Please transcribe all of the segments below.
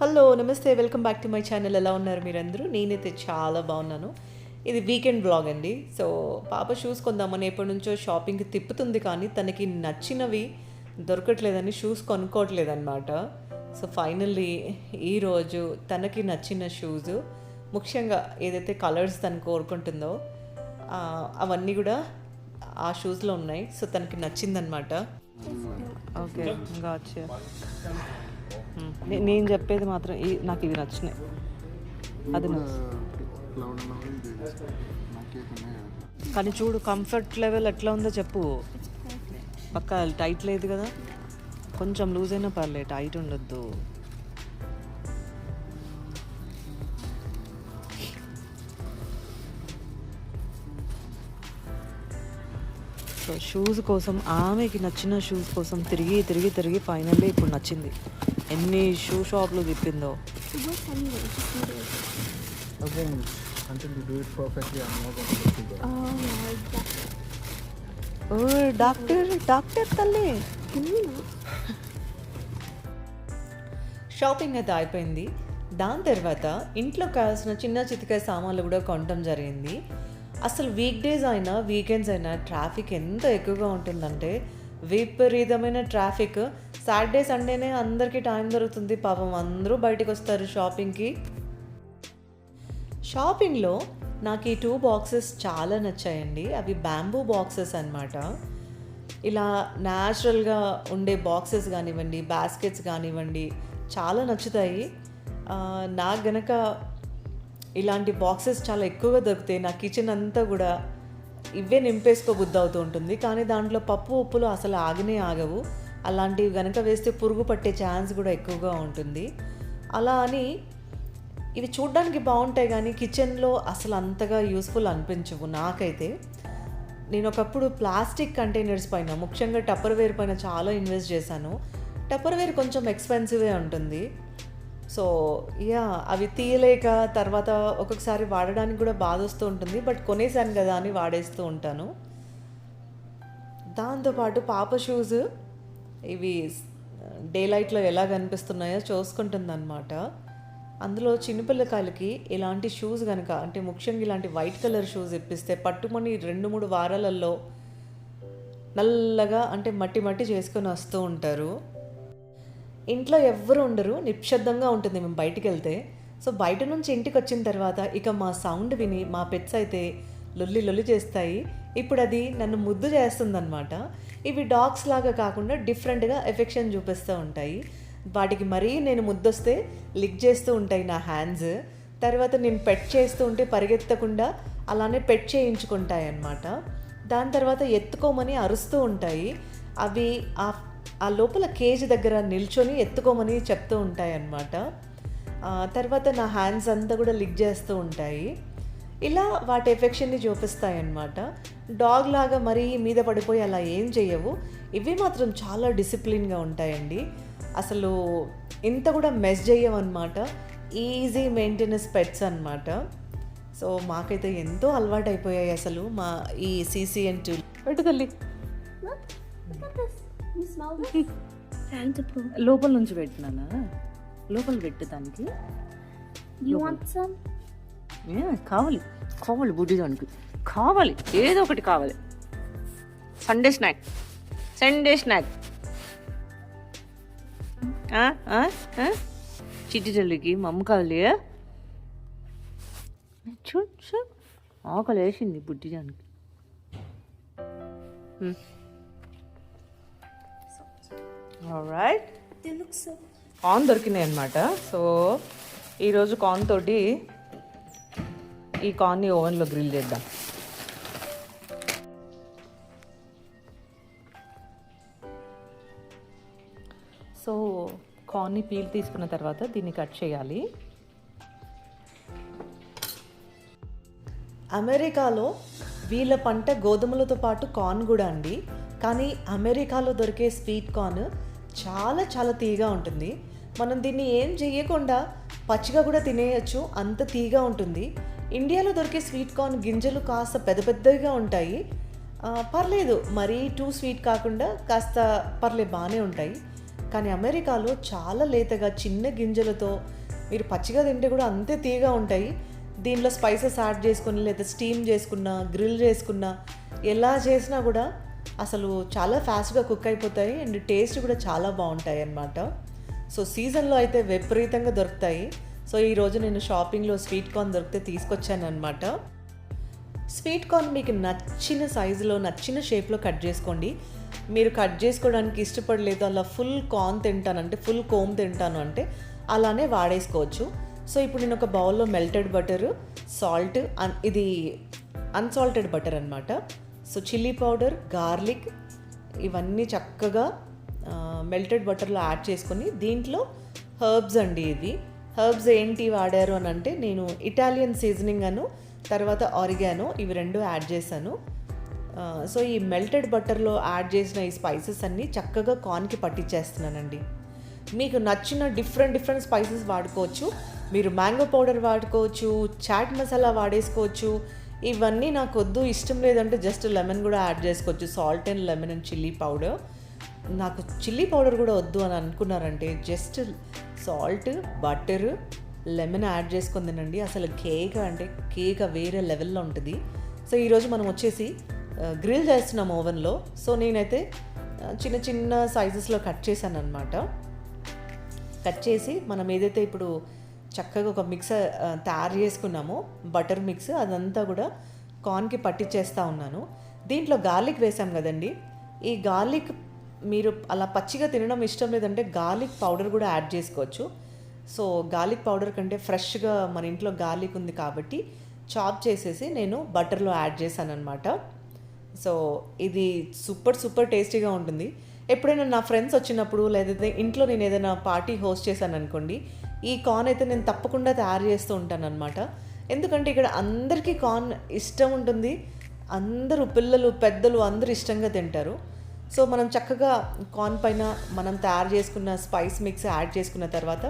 Hello నమస్తే welcome back to my channel. ఎలా ఉన్నారు మీరందరూ? నేనైతే చాలా బాగున్నాను. ఇది వీకెండ్ బ్లాగ్ అండి. సో పాప షూస్ కొందామని ఎప్పటి నుంచో షాపింగ్కి తిప్పుతుంది కానీ తనకి నచ్చినవి దొరకట్లేదని షూస్ కొనుక్కోవట్లేదన్నమాట. సో ఫైనల్లీ ఈరోజు తనకి నచ్చిన షూస్ ముఖ్యంగా ఏదైతే కలర్స్ తను కోరుకుంటుందో ఆ, అవన్నీ కూడా ఆ షూస్లో ఉన్నాయి. సో తనకి నచ్చిందనమాట ఓకే ఇంకా నేను చెప్పేది మాత్రం నాకు ఇవి నచ్చినాయి. అది ఇది కానీ చూడు కంఫర్ట్ లెవెల్ ఎట్లా ఉందో చెప్పు. పక్క టైట్ లేదు కదా? కొంచెం లూజ్ అయినా పర్లేదు టైట్ ఉండొద్దు. సో షూస్ కోసం ఆమెకి నచ్చిన షూస్ కోసం తిరిగి తిరిగి తిరిగి ఫైనల్లీ ఇప్పుడు నచ్చింది. ఎన్ని షూ షాప్లు తిప్పిందో. Oh my god. ఓ డాక్టర్ డాక్టర్ తల్లి. షాపింగ్ అయితే అయిపోయింది. దాని తర్వాత ఇంట్లో కావాల్సిన చిన్న చితికాయ సామాన్లు కూడా కొనడం జరిగింది. అసలు వీక్ డేస్ అయినా వీకెండ్స్ అయినా ట్రాఫిక్ ఎంత ఎక్కువగా ఉంటుందంటే విపరీతమైన ట్రాఫిక్ సాటర్డే సండేనే అందరికీ టైం దొరుకుతుంది పాపం. అందరూ బయటకు వస్తారు షాపింగ్కి. షాపింగ్లో నాకు ఈ టూ బాక్సెస్ చాలా నచ్చాయండి. అవి బ్యాంబూ బాక్సెస్ అన్నమాట. ఇలా న్యాచురల్గా ఉండే బాక్సెస్ కానివ్వండి బాస్కెట్స్ కానివ్వండి చాలా నచ్చుతాయి. నాకు గనక ఇలాంటి బాక్సెస్ చాలా ఎక్కువగా దొరుకుతాయి. నా కిచెన్ అంతా కూడా ఇవే నింపేసుకో బుద్ధి అవుతూ ఉంటుంది. కానీ దాంట్లో పప్పు ఉప్పులు అసలు ఆగనే ఆగవు. అలాంటివి కనుక వేస్తే పురుగు పట్టే ఛాన్స్ కూడా ఎక్కువగా ఉంటుంది. అలా అని ఇవి చూడ్డానికి బాగుంటాయి కానీ కిచెన్లో అసలు అంతగా యూస్ఫుల్ అనిపించవు నాకైతే. నేను ఒకప్పుడు ప్లాస్టిక్ కంటైనర్స్ పైన ముఖ్యంగా టప్పర్వేర్ పైన చాలా ఇన్వెస్ట్ చేశాను. టప్పర్వేర్ కొంచెం ఎక్స్పెన్సివే ఉంటుంది. సో యా అవి తీయలేక తర్వాత ఒక్కొక్కసారి వాడడానికి కూడా బాధ వస్తూ ఉంటుంది. బట్ కొనేసాను కదా అని వాడేస్తూ ఉంటాను. దాంతోపాటు పాప షూస్ ఇవి డే లైట్లో ఎలా కనిపిస్తున్నాయో చూసుకుంటుందన్నమాట. అందులో చిన్నపిల్లకాయలకి ఇలాంటి షూస్ కనుక అంటే ముఖ్యంగా ఇలాంటి వైట్ కలర్ షూస్ ఇప్పిస్తే పట్టుమని రెండు మూడు వారాలలో నల్లగా అంటే మట్టి మట్టి చేసుకొని వస్తూ ఉంటారు. ఇంట్లో ఎవ్వరు ఉండరు నిశ్శబ్దంగా ఉంటుంది మేము బయటికి వెళ్తే సో బయట నుంచి ఇంటికి వచ్చిన తర్వాత ఇక మా సౌండ్ విని మా పెట్స్ అయితే లొల్లి లొల్లి చేస్తాయి. ఇప్పుడు అది నన్ను ముద్దు చేస్తుందన్నమాట. ఇవి డాగ్స్ లాగా కాకుండా డిఫరెంట్గా ఎఫెక్షన్ చూపిస్తూ ఉంటాయి. వాటికి మరీ నేను ముద్దొస్తే లిక్ చేస్తూ ఉంటాయి నా హ్యాండ్స్. తర్వాత నేను పెట్ చేస్తూ ఉంటే పరిగెత్తకుండా అలానే పెట్ చేయించుకుంటాయి అన్నమాట. దాని తర్వాత ఎత్తుకోమని అరుస్తూ ఉంటాయి. అవి ఆ ఆ లోపల కేజ్ దగ్గర నిల్చొని ఎత్తుకోమని చెప్తూ ఉంటాయి అన్నమాట. తర్వాత నా హ్యాండ్స్ అంతా కూడా లిక్ చేస్తూ ఉంటాయి. ఇలా వాటి ఎఫెక్షన్ని చూపిస్తాయి అన్నమాట డాగ్ లాగా మరీ మీద పడిపోయి అలా ఏం చెయ్యవు ఇవి మాత్రం చాలా డిసిప్లిన్గా ఉంటాయండి. అసలు ఇంత కూడా మెస్ చేయమన్నమాట ఈజీ మెయింటెనెన్స్ పెట్స్ అన్నమాట. సో మాకైతే ఎంతో అలవాటు అయిపోయాయి అసలు మా ఈ సీసీఎన్ టూ పెట్టు తల్లి. Look, look at this. You smell this? Trying to prove. లోపల నుంచి పెట్టినానా లోపల పెట్టు దానికి కావాలి. కావాలి బుడ్డి దానికి కావాలి. ఏదో ఒకటి కావాలి. సండే స్నాక్ సండే స్నాక్ చిట్టి తల్లికి మమ్మ కావాలి చూడు చూడు ఆకలి వేసింది బుడ్డి దానికి రైట్. కార్న్ దొరికినాయి అనమాట సో ఈరోజు కార్న్ తోటి ఈ కార్న్ని ఓవెన్లో గ్రిల్ చేద్దాం. సో కార్న్ని పీల్ తీసుకున్న తర్వాత దీన్ని కట్ చేయాలి. అమెరికాలో వీళ్ళ పంట గోధుమలతో పాటు కార్న్ కూడా అండి. కానీ అమెరికాలో దొరికే స్వీట్ కార్న్ చాలా చాలా తీగా ఉంటుంది. మనం దీన్ని ఏం చేయకుండా పచ్చిగా కూడా తినేయచ్చు. అంత తీగా ఉంటుంది. ఇండియాలో దొరికే స్వీట్ కార్న్ గింజలు కాస్త పెద్ద పెద్దగా ఉంటాయి. పర్లేదు మరీ టూ స్వీట్ కాకుండా కాస్త పర్లేదు బాగానే ఉంటాయి. కానీ అమెరికాలో చాలా లేతగా చిన్న గింజలతో మీరు పచ్చిగా తింటే కూడా అంతే తీయగా ఉంటాయి. దీనిలో స్పైసెస్ యాడ్ చేసుకుని లేదా స్టీమ్ చేసుకున్నా గ్రిల్ చేసుకున్నా ఎలా చేసినా కూడా అసలు చాలా ఫాస్ట్గా కుక్ అయిపోతాయి అండ్ టేస్ట్ కూడా చాలా బాగుంటాయి అన్నమాట. సో సీజన్లో అయితే విపరీతంగా దొరుకుతాయి. సో ఈరోజు నేను షాపింగ్లో స్వీట్ కార్న్ దొరికితే తీసుకొచ్చాను అనమాట స్వీట్ కార్న్ మీకు నచ్చిన సైజులో నచ్చిన షేప్లో కట్ చేసుకోండి. మీరు కట్ చేసుకోవడానికి ఇష్టపడలేదు అలా ఫుల్ కార్న్ తింటాను అంటే ఫుల్ కోమ్ తింటాను అంటే అలానే వాడేసుకోవచ్చు. సో ఇప్పుడు నేను ఒక బౌల్లో మెల్టెడ్ బటర్ సాల్ట్ ఇది అన్సాల్టెడ్ బటర్ అనమాట సో చిల్లీ పౌడర్ గార్లిక్ ఇవన్నీ చక్కగా మెల్టెడ్ బటర్లో యాడ్ చేసుకొని దీంట్లో హర్బ్స్ అండి ఇది హర్బ్స్ ఏంటి వాడారు అని అంటే నేను ఇటాలియన్ సీజనింగ్ అను తర్వాత ఆరిగానో ఇవి రెండు యాడ్ చేశాను. సో ఈ మెల్టెడ్ బటర్లో యాడ్ చేసిన ఈ స్పైసెస్ అన్నీ చక్కగా కార్న్కి పట్టించేస్తున్నానండి మీకు నచ్చిన డిఫరెంట్ డిఫరెంట్ స్పైసెస్ వాడుకోవచ్చు. మీరు మ్యాంగో పౌడర్ వాడుకోవచ్చు చాట్ మసాలా వాడేసుకోవచ్చు. ఇవన్నీ నాకు వద్దు ఇష్టం లేదంటే జస్ట్ లెమన్ కూడా యాడ్ చేసుకోవచ్చు. Salt and lemon and chilli powder. నాకు చిల్లీ పౌడర్ కూడా వద్దు అని అనుకున్నారంటే just salt butter lemon add చేసుకొని తినండి. అసలు కేక్ అంటే కేక్ వేరే లెవెల్లో ఉంటుంది. సో ఈరోజు మనం వచ్చేసి గ్రిల్ చేస్తున్నాం ఓవెన్లో. సో నేనైతే చిన్న చిన్న సైజెస్లో కట్ చేశాను అనమాట కట్ చేసి మనం ఏదైతే ఇప్పుడు చక్కగా ఒక మిక్స్ తయారు చేసుకున్నామో బటర్ మిక్స్ అదంతా కూడా కార్న్కి పట్టించేస్తూ ఉన్నాను. దీంట్లో గార్లిక్ వేసాం కదండి. ఈ గార్లిక్ మీరు అలా పచ్చిగా తినడం ఇష్టం లేదంటే గార్లిక్ పౌడర్ కూడా యాడ్ చేసుకోవచ్చు. సో గార్లిక్ పౌడర్ కంటే ఫ్రెష్గా మన ఇంట్లో గార్లిక్ ఉంది కాబట్టి చాప్ చేసేసి నేను బటర్లో యాడ్ చేశాను అనమాట సో ఇది సూపర్ సూపర్ టేస్టీగా ఉంటుంది. ఎప్పుడైనా నా ఫ్రెండ్స్ వచ్చినప్పుడు లేదంటే ఇంట్లో నేను ఏదైనా పార్టీ హోస్ట్ చేశాను అనుకోండి ఈ కార్న్ అయితే నేను తప్పకుండా తయారు చేస్తూ ఉంటాను అనమాట ఎందుకంటే ఇక్కడ అందరికీ కార్న్ ఇష్టం ఉంటుంది. అందరూ పిల్లలు పెద్దలు అందరూ ఇష్టంగా తింటారు. సో మనం చక్కగా కార్న్ పైన మనం తయారు చేసుకున్న స్పైస్ మిక్స్ యాడ్ చేసుకున్న తర్వాత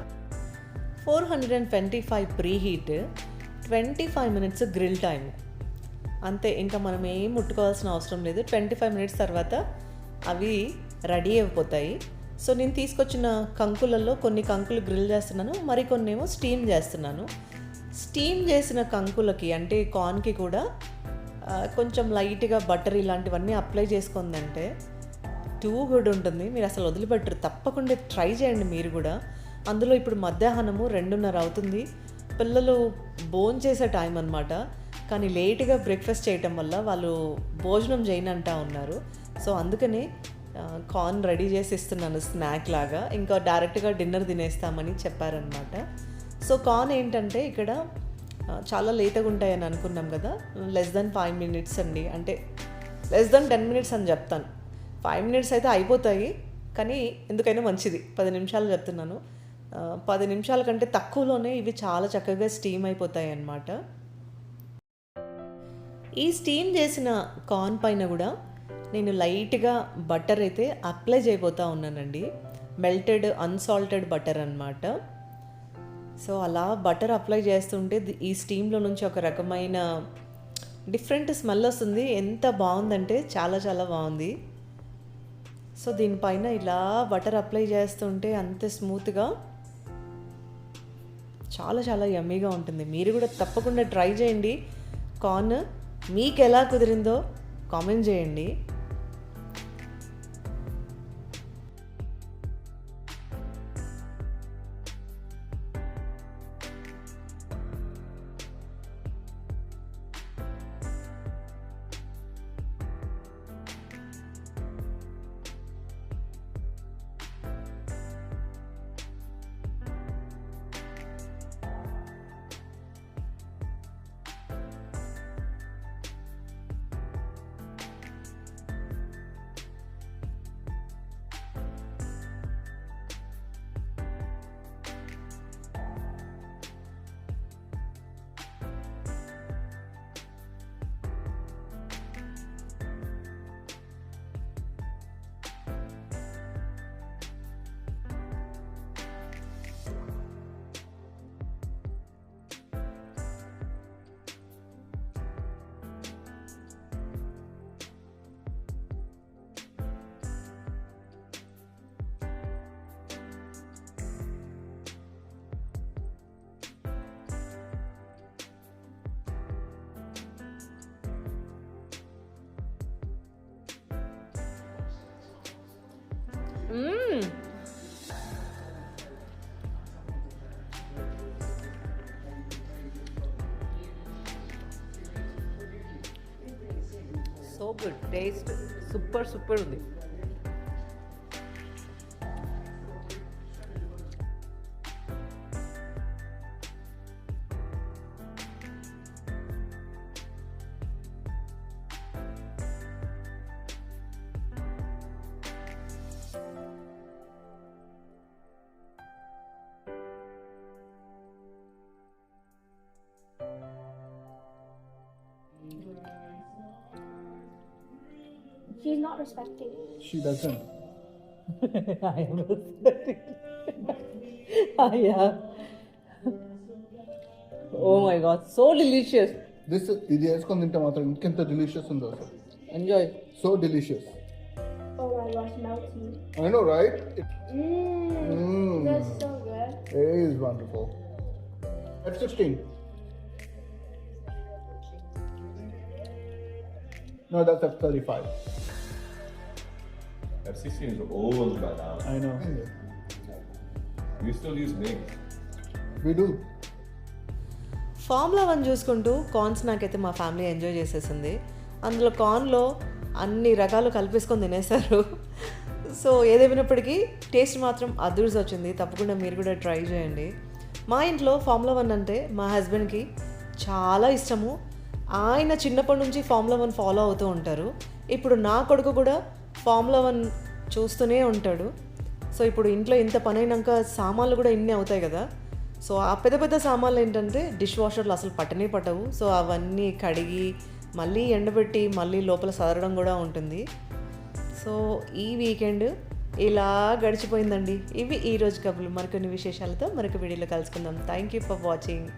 four hundred and twenty five preheat twenty five minutes grill time అంతే ఇంకా మనం ఏం ముట్టుకోవాల్సిన అవసరం లేదు. ట్వంటీ ఫైవ్ మినిట్స్ తర్వాత అవి రెడీ అయిపోతాయి. సో నేను తీసుకొచ్చిన కంకులలో కొన్ని కంకులు గ్రిల్ చేస్తున్నాను మరికొన్ని ఏమో స్టీమ్ చేస్తున్నాను. స్టీమ్ చేసిన కంకులకి అంటే కార్న్కి కూడా కొంచెం లైట్గా బటర్ ఇలాంటివన్నీ అప్లై చేసుకుందంటే టూ కూడా ఉంటుంది. మీరు అసలు వదిలిపెట్టరు. తప్పకుండా ట్రై చేయండి మీరు కూడా. అందులో ఇప్పుడు మధ్యాహ్నము రెండున్నర అవుతుంది. పిల్లలు భోజనం చేసే టైం అనమాట కానీ లేట్గా బ్రేక్ఫాస్ట్ చేయటం వల్ల వాళ్ళు భోజనం చేయనంటా ఉన్నారు. సో అందుకనే కార్న్ రెడీ చేసి ఇస్తున్నాను స్నాక్ లాగా. ఇంకా డైరెక్ట్గా డిన్నర్ తినేస్తామని చెప్పారనమాట సో కార్న్ ఏంటంటే ఇక్కడ చాలా లేతగా ఉంటాయని అనుకున్నాం కదా. లెస్ దెన్ ఫైవ్ మినిట్స్ అండి. అంటే లెస్ దెన్ టెన్ మినిట్స్ అని చెప్తాను. ఫైవ్ మినిట్స్ అయితే అయిపోతాయి. కానీ ఎందుకైనా మంచిది. పది నిమిషాలు చెప్తున్నాను. పది నిమిషాల కంటే తక్కువలోనే ఇవి చాలా చక్కగా స్టీమ్ అయిపోతాయి అన్నమాట. ఈ స్టీమ్ చేసిన కార్న్ పైన కూడా నేను లైట్గా బటర్ అయితే అప్లై చేయబోతా ఉన్నానండి. మెల్టెడ్ అన్సాల్టెడ్ బటర్ అన్నమాట. సో అలా బటర్ అప్లై చేస్తుంటే ఈ స్టీమ్లో నుంచి ఒక రకమైన డిఫరెంట్ స్మెల్ వస్తుంది. ఎంత బాగుందంటే చాలా చాలా బాగుంది. సో దీనిపైన ఇలా బటర్ అప్లై చేస్తుంటే అంత స్మూత్గా చాలా చాలా యమ్మీగా ఉంటుంది. మీరు కూడా తప్పకుండా ట్రై చేయండి. కార్న్ మీకు ఎలా కుదిరిందో కామెంట్ చేయండి. టేస్ట్ సూపర్ సూపర్ ఉంది. She's not respecting. She doesn't. I am respecting. yeah. Oh my god, so delicious. This ఇది వేసుకొని తింటే మాత్రం ఇంకెంత డెలిషియస్ ఉందో అసలు Enjoy. So delicious Oh my gosh, melty. I know right Mmm. Mm. That's so good. It is wonderful. At 16. No, that's at 35. F16 is old by now. I know. We still use MiG. We do. Formula one చూసుకుంటూ corns నాకైతే మా family enjoy చేసేసింది అందులో కార్న్లో అన్ని రకాలు కలిపేసుకొని తినేశారు so ఏదేమైనప్పటికీ టేస్ట్ మాత్రం అదృష్టి వచ్చింది తప్పకుండా మీరు కూడా ట్రై చేయండి మా ఇంట్లో ఫార్ములా వన్ అంటే మా హస్బెండ్కి చాలా ఇష్టము ఆయన చిన్నప్పటి నుంచి ఫార్ములా వన్ ఫాలో అవుతూ ఉంటారు ఇప్పుడు నా కొడుకు కూడా ఫార్ములా వన్ చూస్తూనే ఉంటాడు. సో ఇప్పుడు ఇంట్లో ఇంత పని అయినాక సామాన్లు కూడా ఇన్ని అవుతాయి కదా. సో ఆ పెద్ద పెద్ద సామాన్లు ఏంటంటే డిష్ వాషర్లు అసలు పట్టనే పట్టవు. సో అవన్నీ కడిగి మళ్ళీ ఎండబెట్టి మళ్ళీ లోపల సదరడం కూడా ఉంటుంది. సో ఈ వీకెండ్ ఇలా గడిచిపోయిందండి. ఇవి ఈ రోజు మరికొన్ని విశేషాలతో మరొక వీడియోలో కలుసుకుందాం. Thank you for watching